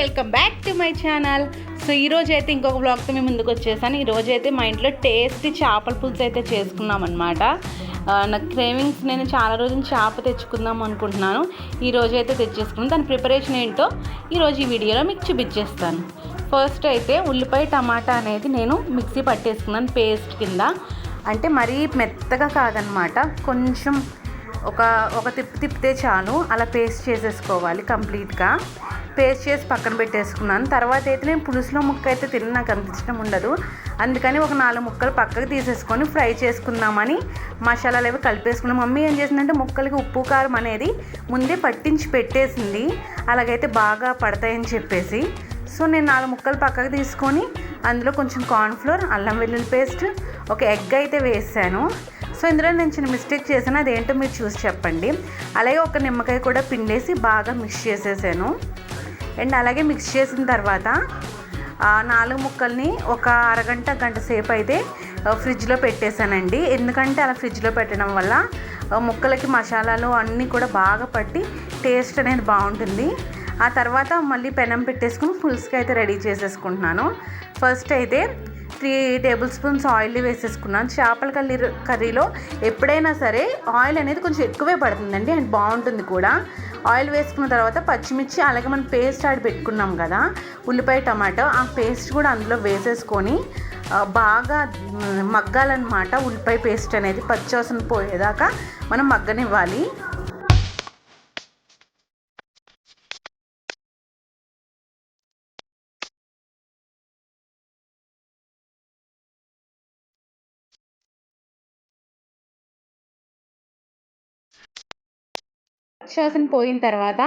Welcome back to my channel so ఈరోజు అయితే ఇంకొక బ్లాగ్తో మేము ముందుకు వచ్చేసాను. ఈరోజు అయితే మా ఇంట్లో టేస్టీ చేపల పులుసు అయితే చేసుకున్నాం అనమాట నాకు క్రేవింగ్స్ నేను చాలా రోజులు చేప తెచ్చుకుందాం అనుకుంటున్నాను. ఈరోజు అయితే తెచ్చేసుకున్నాను దాని ప్రిపరేషన్ ఏంటో ఈరోజు ఈ వీడియోలో మీకు చూపించేస్తాను. ఫస్ట్ అయితే ఉల్లిపాయ టమాటా అనేది నేను మిక్సీ పట్టేసుకున్నాను పేస్ట్ కింద. అంటే మరీ మెత్తగా కాదనమాట కొంచెం ఒక ఒక తిప్పి తిప్పితే చాలు. అలా పేస్ట్ చేసేసుకోవాలి కంప్లీట్గా పేస్ట్ చేసి పక్కన పెట్టేసుకున్నాను. తర్వాత అయితే నేను పులుసులో ముక్క అయితే తిని నాకు అంత ఇష్టం ఉండదు. అందుకని ఒక నాలుగు ముక్కలు పక్కకు తీసేసుకొని ఫ్రై చేసుకుందామని మసాలాలు అవి కలిపేసుకున్నాం మమ్మీ ఏం చేసిందంటే ముక్కలకి ఉప్పు కారం అనేది ముందే పట్టించి పెట్టేసింది. అలాగైతే బాగా పడతాయని చెప్పేసి. సో నేను నాలుగు ముక్కలు పక్కకు తీసుకొని అందులో కొంచెం కార్న్ఫ్లోర్ అల్లం వెల్లుల్లి పేస్ట్ ఒక ఎగ్ అయితే వేసాను. సో ఇందులో నేను చిన్న మిస్టేక్ చేశాను. అదేంటో మీరు చూసి చెప్పండి. అలాగే ఒక నిమ్మకాయ కూడా పిండేసి బాగా మిక్స్ చేసేసాను. అండ్ అలాగే మిక్స్ చేసిన తర్వాత నాలుగు ముక్కల్ని ఒక అరగంట గంట సేపు అయితే ఫ్రిడ్జ్లో పెట్టేశానండి. ఎందుకంటే అలా ఫ్రిడ్జ్లో పెట్టడం వల్ల ముక్కలకి మసాలాలు అన్నీ కూడా బాగా పట్టి టేస్ట్ అనేది బాగుంటుంది. ఆ తర్వాత మళ్ళీ పెనం పెట్టేసుకుని పులుసుకి అయితే రెడీ చేసేసుకుంటున్నాను. ఫస్ట్ అయితే త్రీ టేబుల్ స్పూన్స్ ఆయిల్ వేసేసుకున్నాను. చేపల కర్రీ కర్రీలో ఎప్పుడైనా సరే ఆయిల్ అనేది కొంచెం ఎక్కువే పడుతుందండి అండ్ బాగుంటుంది కూడా. ఆయిల్ వేసుకున్న తర్వాత పచ్చిమిర్చి అలాగే మనం పేస్ట్ ఆడి పెట్టుకున్నాం కదా ఉల్లిపాయ టమాటో ఆ పేస్ట్ కూడా అందులో వేసేసుకొని బాగా మగ్గాలన్నమాట. ఉల్లిపాయ పేస్ట్ అనేది పచ్చివాసన పోయేదాకా మనం మగ్గనివ్వాలి. పచ్చివాసన పోయిన తర్వాత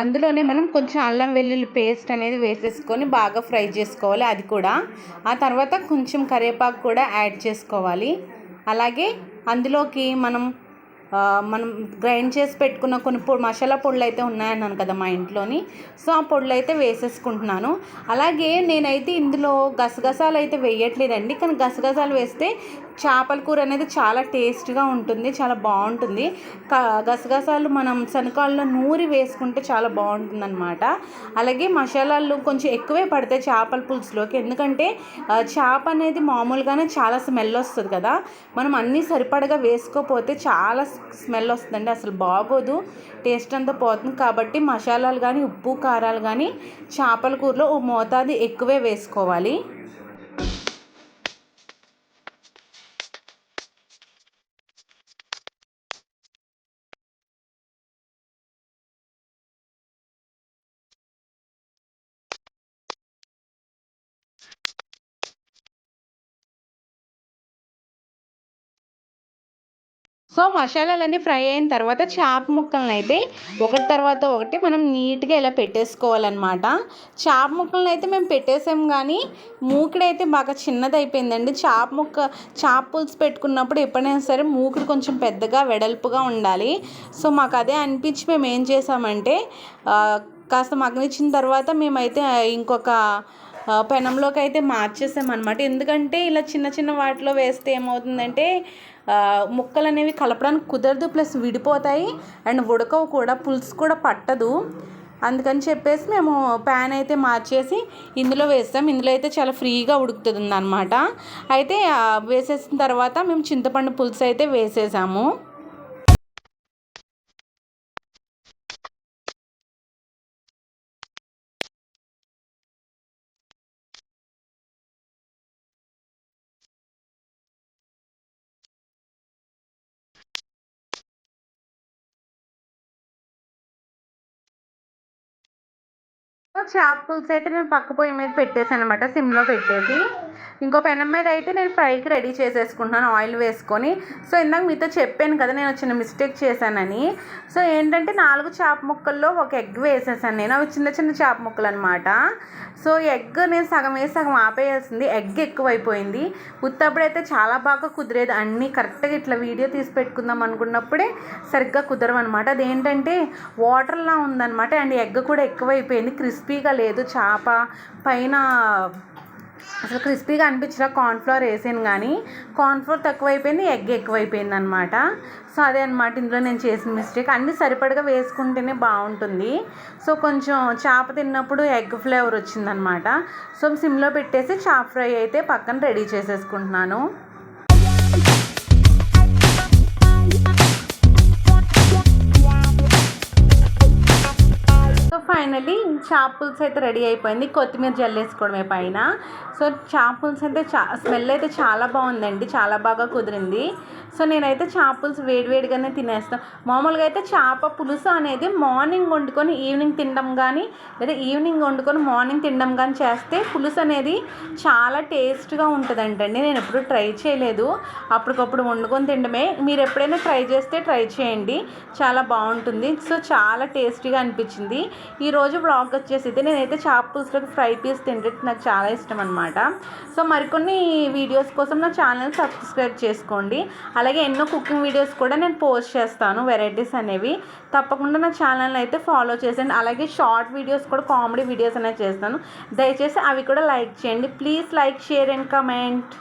అందులోనే మనం కొంచెం అల్లం వెల్లుల్లి పేస్ట్ అనేది వేసేసుకొని బాగా ఫ్రై చేసుకోవాలి అది కూడా. ఆ తర్వాత కొంచెం కరివేపాకు కూడా యాడ్ చేసుకోవాలి. అలాగే అందులోకి మనం మనం గ్రైండ్ చేసి పెట్టుకున్న కొన్ని పొడి మసాలా పొడులు అయితే ఉన్నాయన్నాను కదా మా ఇంట్లోని. సో ఆ పొడులు అయితే వేసేసుకుంటున్నాను. అలాగే నేనైతే ఇందులో గసగసాలు అయితే వేయట్లేదండి. కానీ గసగసాలు వేస్తే చేపల కూర అనేది చాలా టేస్ట్గా ఉంటుంది చాలా బాగుంటుంది. క గసగసాలు మనం శనకాల్లో నూరి వేసుకుంటే చాలా బాగుంటుంది అనమాట అలాగే మసాలాలు కొంచెం ఎక్కువే పడతాయి చేపల పులుసులోకి. ఎందుకంటే చేప అనేది మామూలుగానే చాలా స్మెల్ వస్తుంది కదా. మనం అన్నీ సరిపడగా వేసుకోపోతే చాలా స్మెల్ వస్తుందండి. అసలు బాగోదు టేస్ట్ అంతా పోతుంది. కాబట్టి మసాలాలు కానీ ఉప్పు కారాలు కానీ చేపల కూరలో ఓ మోతాదు ఎక్కువే వేసుకోవాలి. సో మసాలాలన్నీ ఫ్రై అయిన తర్వాత చేప ముక్కలను అయితే ఒకటి తర్వాత ఒకటి మనం నీట్గా ఇలా పెట్టేసుకోవాలన్నమాట. చేప ముక్కలను అయితే మేము పెట్టేసాం కానీ మూకుడైతే బాగా చిన్నది అయిపోయిందండి చేప ముక్క చేప పులుసు పెట్టుకున్నప్పుడు ఎప్పుడైనా సరే మూకుడు కొంచెం పెద్దగా వెడల్పుగా ఉండాలి. సో మాకు అదే అనిపించి మేము ఏం చేసామంటే కాస్త మగ్గనిచ్చిన తర్వాత మేమైతే ఇంకొక పెనంలోకి అయితే మార్చేసామన్నమాట. ఎందుకంటే ఇలా చిన్న చిన్న వాటిలో వేస్తే ఏమవుతుందంటే ముక్కలు అనేవి కలపడానికి కుదరదు ప్లస్ విడిపోతాయి అండ్ ఉడకవు కూడా పులుసు కూడా పట్టదు. అందుకని చెప్పేసి మేము ప్యాన్ అయితే మార్చేసి ఇందులో వేస్తాం. ఇందులో అయితే చాలా ఫ్రీగా ఉడుకుతుంది అనమాట అయితే వేసేసిన తర్వాత మేము చింతపండు పులుసు అయితే వేసేసాము. చేప పులుసు అయితే నేను పక్క పొయ్యి మీద పెట్టేసాను అనమాట సిమ్లో పెట్టేసి. ఇంకో పెనం మీద అయితే నేను ఫ్రైకి రెడీ చేసేసుకుంటున్నాను ఆయిల్ వేసుకొని. సో ఇందాక మీతో చెప్పాను కదా నేను చిన్న మిస్టేక్ చేశానని. సో ఏంటంటే నాలుగు చేప ముక్కల్లో ఒక ఎగ్ వేసేసాను నేను. అవి చిన్న చిన్న చేప ముక్కలు అనమాట సో ఎగ్ నేను సగం వేసి సగం ఆపేయాల్సింది. ఎగ్ ఎక్కువైపోయింది. ఉత్తప్పుడైతే చాలా బాగా కుదిరేది. అన్నీ కరెక్ట్గా ఇట్లా వీడియో తీసి పెట్టుకుందాం అనుకున్నప్పుడే సరిగ్గా కుదరవు అనమాట అదేంటంటే వాటర్లా ఉందన్నమాట. అండ్ ఎగ్ కూడా ఎక్కువైపోయింది. క్రిస్ క్రిస్పీగా లేదు. చేప పైన అసలు క్రిస్పీగా అనిపించరా కార్న్ఫ్లవర్ వేసాను కానీ కార్న్ఫ్లవర్ తక్కువైపోయింది ఎగ్ ఎక్కువైపోయింది అనమాట సో అదే అనమాట ఇందులో నేను చేసిన మిస్టేక్ అన్నీ సరిపడగా వేసుకుంటేనే బాగుంటుంది. సో కొంచెం చేప తిన్నప్పుడు ఎగ్ ఫ్లేవర్ వచ్చిందనమాట. సో సిమ్లో పెట్టేసి చేప ఫ్రై అయితే పక్కన రెడీ చేసేసుకుంటున్నాను. చేపల్స్ అయితే రెడీ అయిపోయింది. కొత్తిమీర జల్లేసుకోవడమే పైన. సో చేపల్స్ అయితే చా స్మెల్ అయితే చాలా బాగుందండి. చాలా బాగా కుదిరింది. సో నేనైతే చేపలు వేడివేడిగానే తినేస్తాను. మామూలుగా అయితే చేప పులుసు అనేది మార్నింగ్ వండుకొని ఈవినింగ్ తినడం కానీ లేదా ఈవినింగ్ వండుకొని మార్నింగ్ తినడం కానీ చేస్తే పులుసు అనేది చాలా టేస్ట్గా ఉంటుందంటండి. నేను ఎప్పుడు ట్రై చేయలేదు. అప్పటికప్పుడు వండుకొని తినడమే. మీరు ఎప్పుడైనా ట్రై చేస్తే ట్రై చేయండి. చాలా బాగుంటుంది. సో చాలా టేస్టీగా అనిపించింది. ఈరోజు బ్లాగ్ వచ్చేసి అయితే నేనైతే చేప పులుసులకు ఫ్రై పీస్ తింటే నాకు చాలా ఇష్టం అనమాట సో మరికొన్ని వీడియోస్ కోసం నా ఛానల్ సబ్స్క్రైబ్ చేసుకోండి. అలా అలాగే ఎన్నో కుకింగ్ వీడియోస్ కూడా నేను పోస్ట్ చేస్తాను వెరైటీస్ అనేవి. తప్పకుండా నా ఛానల్ అయితే ఫాలో చేసేయండి. అలాగే షార్ట్ వీడియోస్ కూడా కామెడీ వీడియోస్ అనేవి చేస్తాను. దయచేసి అవి కూడా లైక్ చేయండి. Please like share and comment.